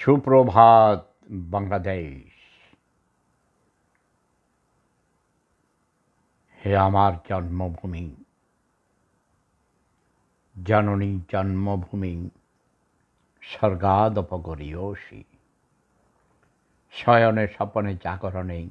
সুপ্রভাত বাংলাদেশ। হে আমার জন্মভূমি, জননী জন্মভূমি, স্বর্গাদপগরীয়সী, শয়নে স্বপনে জাগরণে,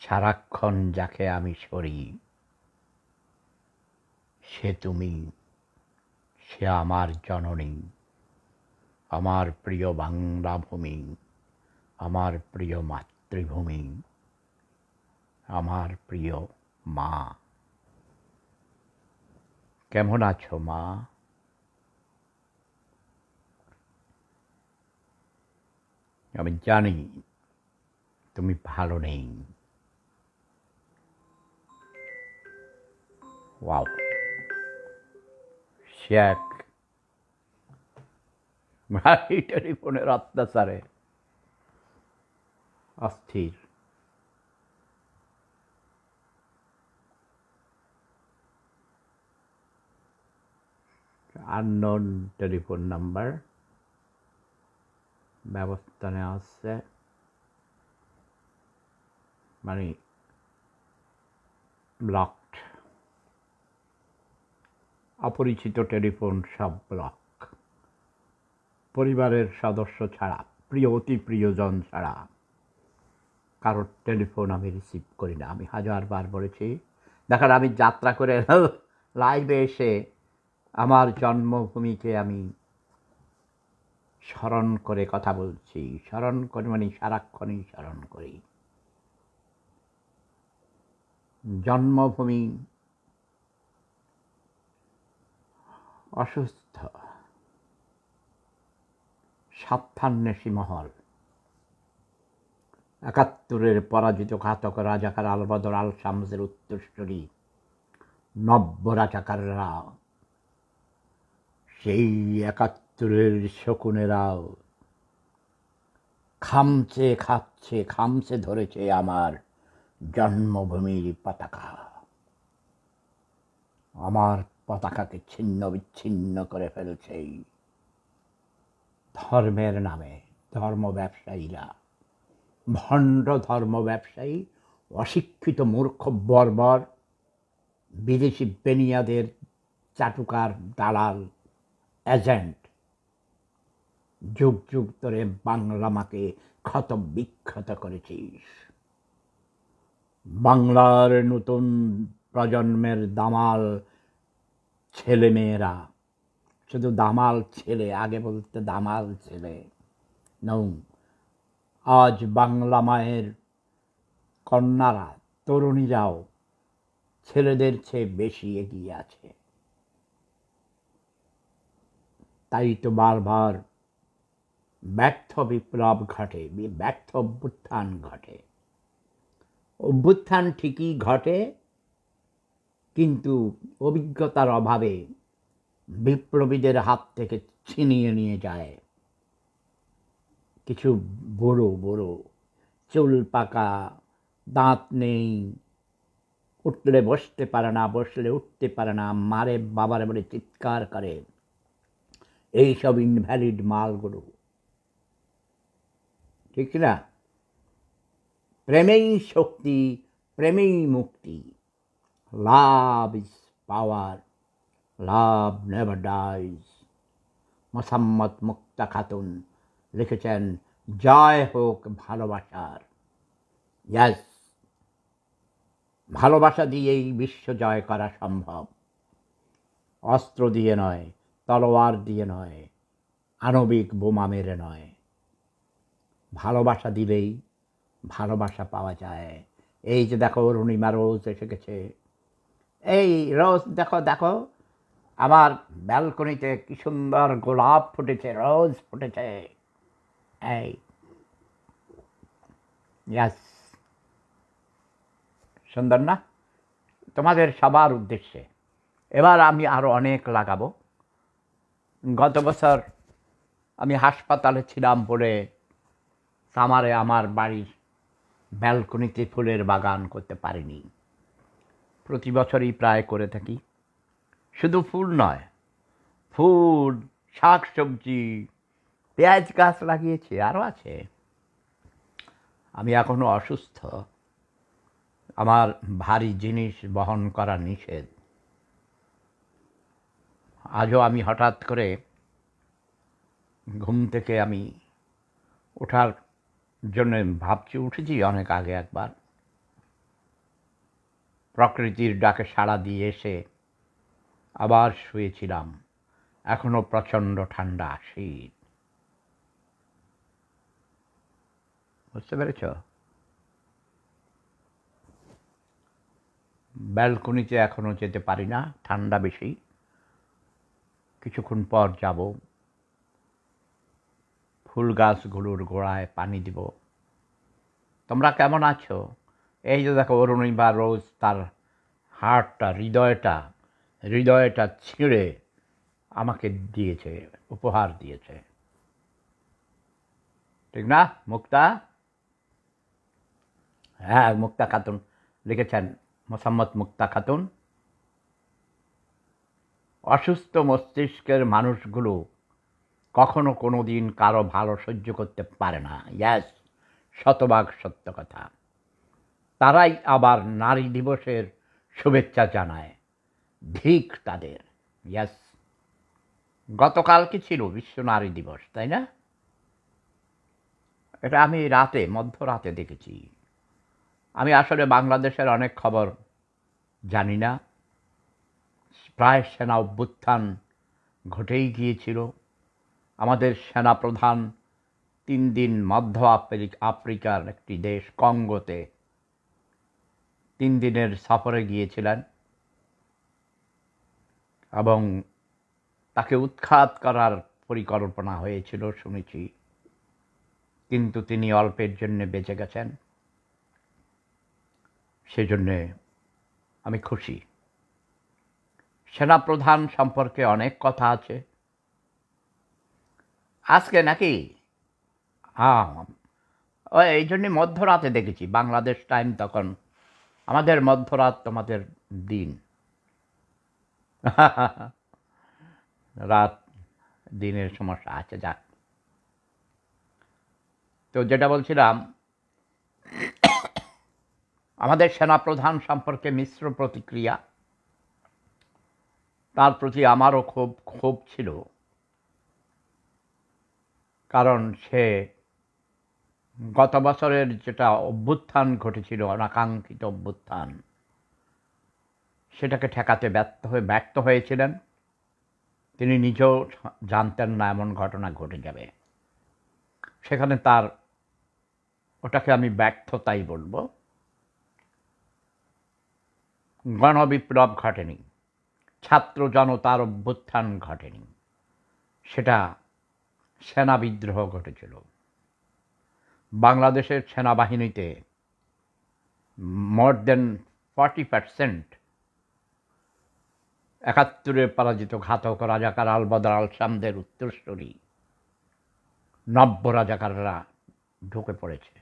সারাক্ষণ যাকে আমি সরি, সে তুমি, সে আমার জননী। আমার প্রিয় বাংলা ভূমি, আমার প্রিয় মাতৃভূমি, আমার প্রিয় মা। কেমন আছো মা? আমি জানি তুমি ভালো নেই। ওয়াও, সে এক ভাই টেলিফোনের অত্যাচারে অস্থির। Unknown telephone number. ব্যবস্থা নেওয়া হচ্ছে মানে ব্লকড অপরিচিত টেলিফোন সব ব্লক পরিবারের সদস্য ছাড়া, প্রিয়, অতি প্রিয়জন ছাড়া। কারোর টেলিফোন আমি রিসিভ করি না। আমি হাজারবার বলেছি দেখার আমি যাত্রা করে লাইভে এসে আমার জন্মভূমিকে আমি স্মরণ করে কথা বলছি। স্মরণ করে মানে সারাক্ষণই স্মরণ করি। জন্মভূমি অসুস্থ। সাবধান্বেষী মহল। একাত্তরের পরাজিত ঘাতক রাজাকার আলবদর আল শামসের উত্তরস্বরী নব্য রাজাকাররা সেই একাত্তরের শকুনেরাও খামচে খাচ্ছে, খামচে ধরেছে আমার জন্মভূমির পতাকা। আমার পতাকাকে ছিন্ন বিচ্ছিন্ন করে ফেলছে ধর্মের নামে, ধর্ম ব্যবসায়ীরা। ভণ্ড ধর্ম ব্যবসায়ী, অশিক্ষিত মূর্খ বর্বর, বিদেশি বেনিয়াদের চাটুকার দালাল, এজেন্ট। যুগ যুগ ধরে বাংলা মাকে ক্ষত বিক্ষত করেছিস। বাংলার নতুন প্রজন্মের দামাল ছেলেমেয়েরা শুধু দামাল ছেলে, আগে বলতে দামাল ছেলে। নৌ আজ বাংলা মায়ের কন্যারা, তরুণীরাও ছেলেদের চেয়ে বেশি এগিয়ে আছে। তাই তো বারবার ব্যর্থ বিপ্লব ঘটে ব্যর্থ অভ্যুত্থান ঘটে। অভ্যুত্থান ঠিকই ঘটে, কিন্তু অভিজ্ঞতার অভাবে বিপ্লবীদের হাত থেকে ছিনিয়ে নিয়ে যায়। কিছু বড়ো বড়ো, চুল পাকা, দাঁত নেই, উঠলে বসতে পারে না, বসলে উঠতে পারে না, মারে বাবারে বলে চিৎকার করে। এইসব ইনভ্যালিড মালগুলো। ঠিক না? প্রেমেই শক্তি, প্রেমেই মুক্তি। Love is power love never dies Mosammat Mukta Khatun লিখেছেন জয় হোক ভালোবাসার। ইয়াস ভালোবাসা দিয়েই বিশ্ব জয় করা সম্ভব। অস্ত্র দিয়ে নয়, তলোয়ার দিয়ে নয়, আণবিক বোমা মেরে নয়। ভালোবাসা দিলেই ভালোবাসা পাওয়া যায়। এই যে দেখো, রুনিমা রোজ এসে গেছে। এই রোজ দেখো দেখো আমার ব্যালকনিতে কি সুন্দর গোলাপ ফুটেছে, রোজ ফুটেছে। এই ইয়াস সুন্দর না? তোমাদের সবার উদ্দেশ্যে। এবার আমি আরও অনেক লাগাবো। গত বছর আমি হাসপাতালে ছিলাম বলে সামারে আমার বাড়ির ব্যালকনিতে ফুলের বাগান করতে পারিনি। প্রতি বছরই প্রায় করে থাকি। শুধু ফুল নয়, ফুল শাক সবজি পেঁয়াজ গাছ লাগিয়েছি আরও আছে। আমি এখনও অসুস্থ। আমার ভারী জিনিস বহন করা নিষেধ। আজও আমি হঠাৎ করে ঘুম থেকে আমি ওঠার জন্য ভাবছি, উঠেছি অনেক আগে একবার। প্রকৃতির ডাকে সাড়া দিয়ে এসে আবার শুয়েছিলাম। এখনও প্রচণ্ড ঠান্ডা শীত। বুঝতে পেরেছ? ব্যালকনিতে এখনও যেতে পারি না ঠান্ডা বেশি। কিছুক্ষণ পর যাব। ফুল গাছগুলোর গোড়ায় পানি দিব। তোমরা কেমন আছো? এই যে দেখো অরুণিমা রোজ তার হার্টটা হৃদয়টা হৃদয়টা ছিঁড়ে আমাকে দিয়েছে, উপহার দিয়েছে। ঠিক না, মুক্তা? হ্যাঁ মুক্তা খাতুন লিখেছেন, মোসাম্মদ মুক্তা খাতুন। অসুস্থ মস্তিষ্কের মানুষগুলো কখনো কোনো দিন কারও ভালো সহ্য করতে পারে না। ইয়াস শতভাগ সত্য কথা। তারাই আবার নারী দিবসের শুভেচ্ছা জানায়। ধিক তাদের। ইয়াস গতকাল কি ছিল? বিশ্ব নারী দিবস, তাই না? এটা আমি রাতে, মধ্যরাতে দেখেছি। আমি আসলে বাংলাদেশের অনেক খবর জানি না। প্রায় সেনা অভ্যুত্থান ঘটেই গিয়েছিল। আমাদের সেনা প্রধান তিন দিন মধ্য আফ্রিকা আফ্রিকার একটি দেশ, কঙ্গোতে তিন দিনের সফরে গিয়েছিলেন। এবং তাকে উৎখাত করার পরিকল্পনা হয়েছিল, শুনেছি। কিন্তু তিনি অল্পের জন্য বেঁচে গেছেন। সেজন্যে আমি খুশি। সেনাপ্রধান সম্পর্কে অনেক কথা আছে। আজকে নাকি? হ্যাঁ এই জন্যে মধ্যরাতে দেখেছি, বাংলাদেশ টাইম তখন। আমাদের মধ্যরাত তোমাদের দিন। রাত দিনের সমস্যা আছে যাক। তো যেটা বলছিলাম, আমাদের সেনাপ্রধান সম্পর্কে মিশ্র প্রতিক্রিয়া, তার প্রতি আমারও খুব ক্ষোভ ছিল। কারণ সে গত বছরের যেটা অভ্যুত্থান ঘটেছিল, অনাকাঙ্ক্ষিত অভ্যুত্থান সেটাকে ঠেকাতে ব্যর্থ হয়ে ব্যর্থ হয়েছিলেন। তিনি নিজেও জানতেন না এমন ঘটনা ঘটে যাবে। সেখানে তার ওটাকে আমি ব্যর্থতাই বলব। গণবিপ্লব ঘটেনি। ছাত্র জনতার অভ্যুত্থান ঘটেনি। সেটা সেনা বিদ্রোহ ঘটেছিল। বাংলাদেশের সেনাবাহিনীতে মোর দেন ফর্টি পার্সেন্ট একাত্তরে পরাজিত ঘাতক রাজাকার আলবদর আলসামদের উত্তরস্বরী নব্য রাজাকাররা ঢুকে পড়েছে।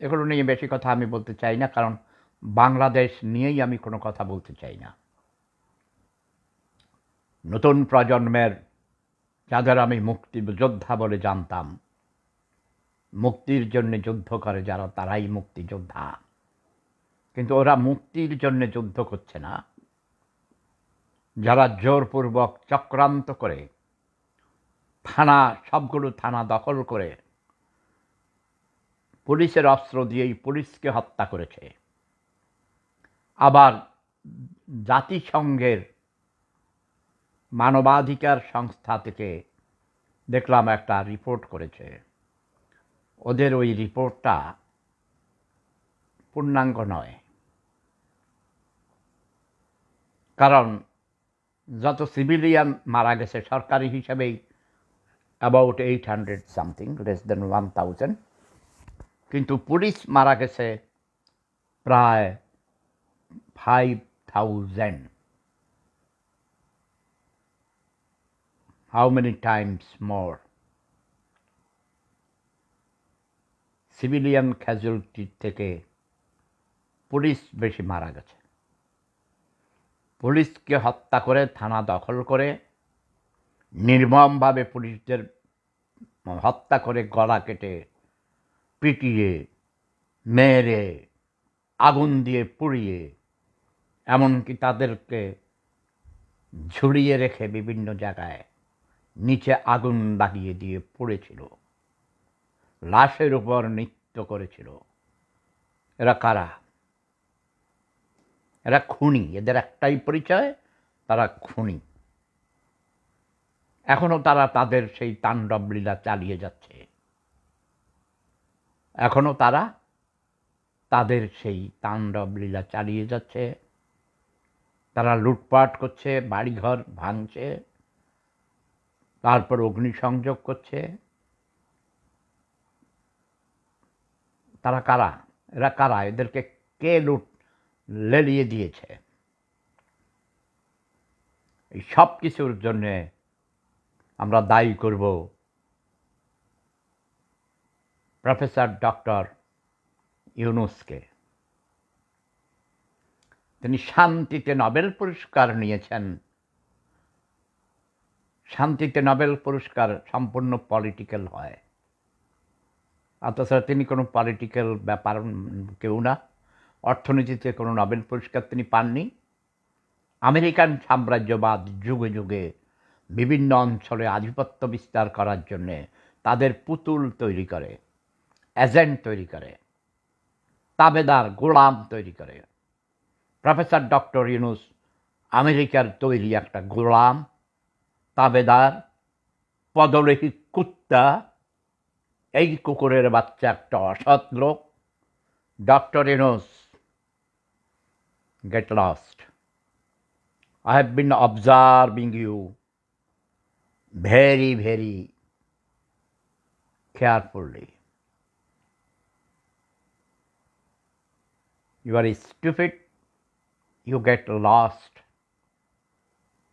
এগুলো নিয়ে বেশি কথা আমি বলতে চাই না, কারণ বাংলাদেশ নিয়েই আমি কোনো কথা বলতে চাই না। নতুন প্রজন্মের, যাদের আমি মুক্তি যোদ্ধা বলে জানতাম, মুক্তির জন্য যুদ্ধ করে যারা, তারাই মুক্তিযোদ্ধা। কিন্তু ওরা মুক্তির জন্য যুদ্ধ করছে না। যারা জোরপূর্বক চক্রান্ত করে, থানা, সবগুলো থানা দখল করে, পুলিশের অস্ত্র দিয়েই পুলিশকে হত্যা করেছে। আবার জাতিসংঘের মানবাধিকার সংস্থা থেকে দেখলাম একটা রিপোর্ট করেছে। ওদের ওই রিপোর্টটা পূর্ণাঙ্গ নয়। কারণ যত সিভিলিয়ান মারা গেছে সরকারি হিসাবেই about eight hundred something less than one thousand কিন্তু পুলিশ মারা গেছে প্রায় five thousand how many times more civilian ক্যাজুয়ালিটির থেকে পুলিশ বেশি মারা গেছে। পুলিশকে হত্যা করে থানা দখল করে, নির্মমভাবে পুলিশদের হত্যা করে গলা কেটে, পিটিয়ে, মেরে, আগুন দিয়ে পুড়িয়ে, এমনকি তাদেরকে ঝুড়িয়ে রেখে বিভিন্ন জায়গায় নিচে আগুন লাগিয়ে দিয়ে পড়েছিল। লাশের উপর নৃত্য করেছিল। এরা কারা? এরা খুনি, এদের একটাই পরিচয়, তারা খুনি। এখনও তারা তাদের সেই তাণ্ডব লীলা চালিয়ে যাচ্ছে। এখনও তারা তাদের সেই তাণ্ডব লীলা চালিয়ে যাচ্ছে। তারা লুটপাট করছে, বাড়িঘর ভাঙছে, তারপর অগ্নিসংযোগ করছে। তারা কারা? এরা কারা? এদেরকে কে লুট লেলিয়ে দিয়েছে। এই সব কিছুর জন্যে আমরা দায়ী করব প্রফেসর ডক্টর ইউনুসকে। তিনি শান্তিতে নোবেল পুরস্কার নিয়েছেন। শান্তিতে নোবেল পুরস্কার সম্পূর্ণ পলিটিক্যাল হয়। আর তাছাড়া তিনি কোনো পলিটিক্যাল ব্যাপার কেউ না। অর্থনীতিতে কোনো নোবেল পুরস্কার তিনি পাননি। আমেরিকান সাম্রাজ্যবাদ যুগে যুগে বিভিন্ন অঞ্চলে আধিপত্য বিস্তার করার জন্যে তাদের পুতুল তৈরি করে, এজেন্ট তৈরি করে, তাবেদার গোলাম তৈরি করে। প্রফেসর ডক্টর ইউনুস আমেরিকার তৈরি একটা গোলাম, তাবেদার পদলেখী কুত্তা, এই কুকুরের বাচ্চা একটা অসৎ লোক। Doctor Yunus get lost. I have been observing you very, very carefully. You are stupid, you get lost,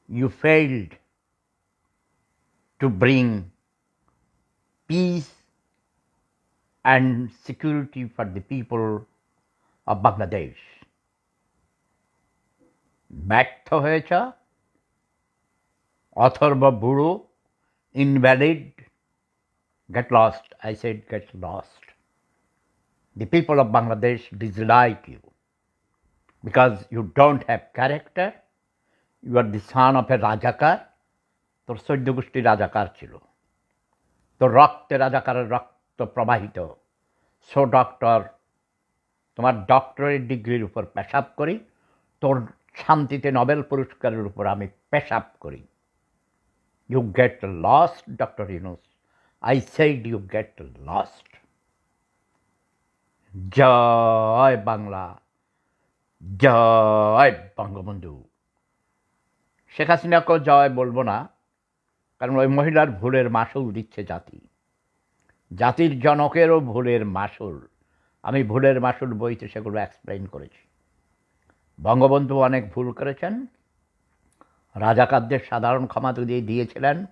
you failed to bring peace and security for the people of Bangladesh. ব্যর্থ হয়েছ, অথর্ব বুড়ো invalid get lost I said get lost the people of Bangladesh dislike you because you don't have character you are the son of a Razakar তোর সৈন্য গোষ্ঠী রাজাকার ছিল, তোর রক্তে রাজাকারের রক্ত প্রবাহিত। সো ডক্টর তোমার ডক্টরের ডিগ্রির উপর পেশাব করি, তোর শান্তিতে নোবেল পুরস্কারের উপর আমি পেশাব করি। You get lost doctor Yunus I said you get lost জয় বাংলা, জয় বঙ্গবন্ধু। শেখ হাসিনাকেও জয় বলব না, কারণ ওই মহিলার ভুলের মাসুল দিচ্ছে জাতি। জাতির জনকেরও ভুলের মাসুল আমি ভুলের মাসুল বইতে সেগুলো এক্সপ্লেন করেছি। বঙ্গবন্ধু অনেক ভুল করেছেন। রাজাকারদের সাধারণ ক্ষমা দিয়ে দিয়েছিলেন।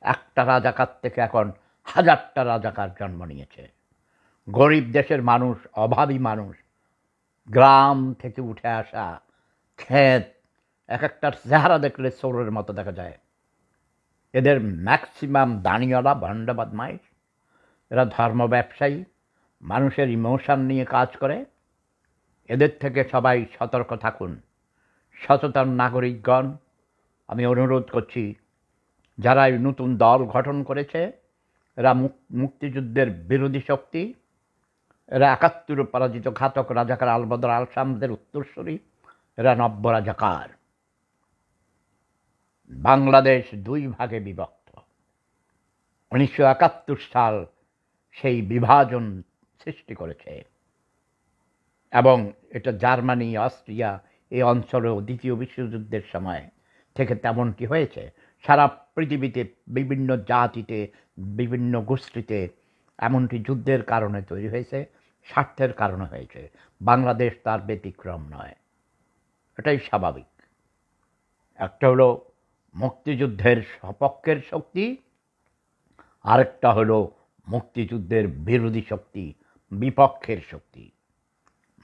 একটা রাজাকার থেকে এখন হাজারটা রাজাকার জন্ম নিয়েছে। গরিব দেশের মানুষ, অভাবী মানুষ, গ্রাম থেকে উঠে আসা ক্ষেত এক একটার চেহারা দেখলে চোরের মতো দেখা যায়। এদের ম্যাক্সিমাম দানিওয়ালা, ভণ্ড বদমাইশ। এরা ধর্ম ব্যবসায়ী, মানুষের ইমোশন নিয়ে কাজ করে। এদের থেকে সবাই সতর্ক থাকুন। সচেতন নাগরিকগণ, আমি অনুরোধ করছি, যারা এই নতুন দল গঠন করেছে, এরা মুক্তিযুদ্ধের বিরোধী শক্তি, এরা একাত্তর পরাজিত ঘাতক রাজাকার আলবদর আলসামদের উত্তরস্বরী এরা নব্য রাজাকার। বাংলাদেশ দুই ভাগে বিভক্ত। উনিশশো একাত্তর সাল সেই বিভাজন সৃষ্টি করেছে। এবং এটা জার্মানি, অস্ট্রিয়া এই অঞ্চলেও দ্বিতীয় বিশ্বযুদ্ধের সময় থেকে তেমনটি হয়েছে। সারা পৃথিবীতে বিভিন্ন জাতিতে, বিভিন্ন গোষ্ঠীতে এমনটি যুদ্ধের কারণে তৈরি হয়েছে, স্বার্থের কারণে হয়েছে। বাংলাদেশ তার ব্যতিক্রম নয়। এটাই স্বাভাবিক। একটা হলো মুক্তিযুদ্ধের সপক্ষের শক্তি, আরেকটা হলো মুক্তিযুদ্ধের বিরোধী শক্তি, বিপক্ষের শক্তি।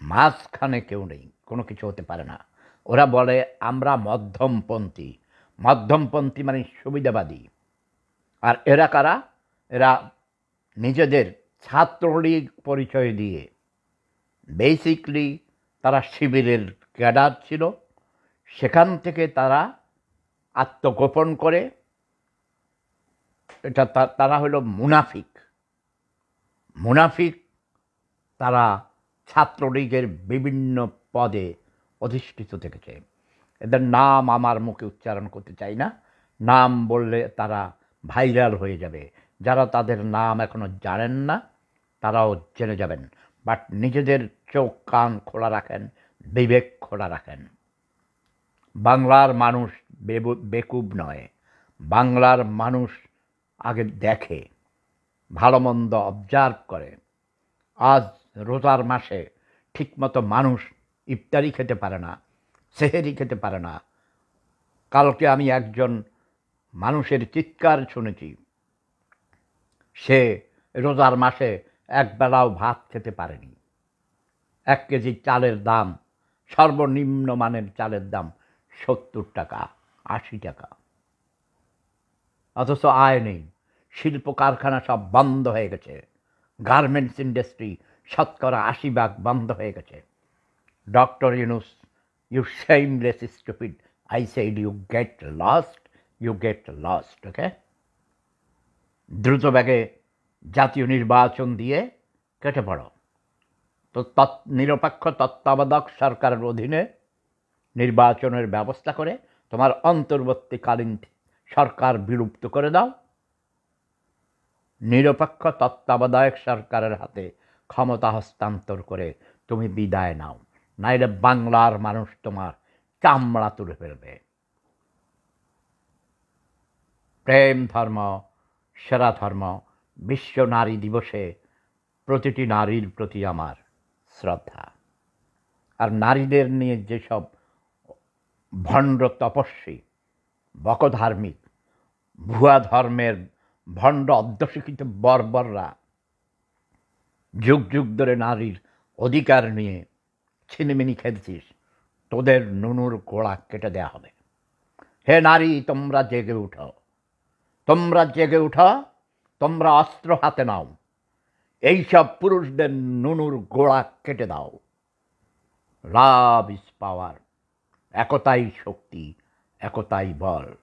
মাঝখানে কেউ নেই, কোনো কিছু হতে পারে না। ওরা বলে, আমরা মধ্যমপন্থী। মধ্যমপন্থী মানে সুবিধাবাদী। আর এরা কারা? এরা নিজেদের ছাত্রলীগ পরিচয় দিয়ে। বেসিকলি তারা শিবিরের ক্যাডার ছিল। সেখান থেকে তারা আত্মগোপন করে। এটা তারা হলো মুনাফিক। মুনাফিক তারা ছাত্রলীগের বিভিন্ন পদে অধিষ্ঠিত থেকেছে। এদের নাম আমার মুখে উচ্চারণ করতে চাই না। নাম বললে তারা ভাইরাল হয়ে যাবে। যারা তাদের নাম এখনও জানেন না, তারাও জেনে যাবেন। বাট নিজেদের চোখ, কান খোলা রাখেন, বিবেক খোলা রাখেন। বাংলার মানুষ বেকুব নয়। বাংলার মানুষ আগে দেখে, ভালো মন্দ অবজার্ভ করে। আজ রোজার মাসে ঠিকমতো মানুষ ইফতারি খেতে পারে না, সেহেরি খেতে পারে না। কালকে আমি একজন মানুষের চিৎকার শুনেছি। সে রোজার মাসে একবেলাও ভাত খেতে পারেনি। এক কেজি চালের দাম, সর্বনিম্ন মানের চালের দাম সত্তর টাকা, আশি টাকা। অথচ আয় নেই শিল্প কারখানা সব বন্ধ হয়ে গেছে। গার্মেন্টস ইন্ডাস্ট্রি শতকরা আশি ভাগ বন্ধ হয়ে গেছে। Doctor Yunus you shameless stupid I said you get lost you get lost okay দ্রুত ব্যাগে জাতীয় নির্বাচন দিয়ে কেটে পড়ো। তো তৎ, নিরপেক্ষ তত্ত্বাবধায়ক সরকারের অধীনে নির্বাচনের ব্যবস্থা করে তোমার অন্তর্বর্তীকালীন সরকার বিলুপ্ত করে দাও। নিরপেক্ষ তত্ত্বাবধায়ক সরকারের হাতে ক্ষমতা হস্তান্তর করে তুমি বিদায় নাও। নাইলে বাংলার মানুষ তোমার চামড়া তুলে ফেলবে। প্রেম ধর্ম, সেরা ধর্ম, বিশ্ব নারী দিবসে প্রতিটি নারীর প্রতি আমার শ্রদ্ধা। আর নারীদের নিয়ে যেসব ভণ্ড তপস্বী, বকধার্মিক, ভুয়া ধর্মের ভণ্ড অধ্যুষিত বর্বররা যুগ যুগ ধরে নারীর অধিকার নিয়ে ছিনিমিনি খেলছিস। তোদের নুনুর গোড়া কেটে দেয়া হবে। হে নারী, তোমরা জেগে উঠো। তোমরা জেগে উঠো, তোমরা অস্ত্র হাতে নাও। এইসব পুরুষদের নুনুর গোড়া কেটে দাও। লাভ ইজ পাওয়ার একতাই শক্তি, একতাই বল।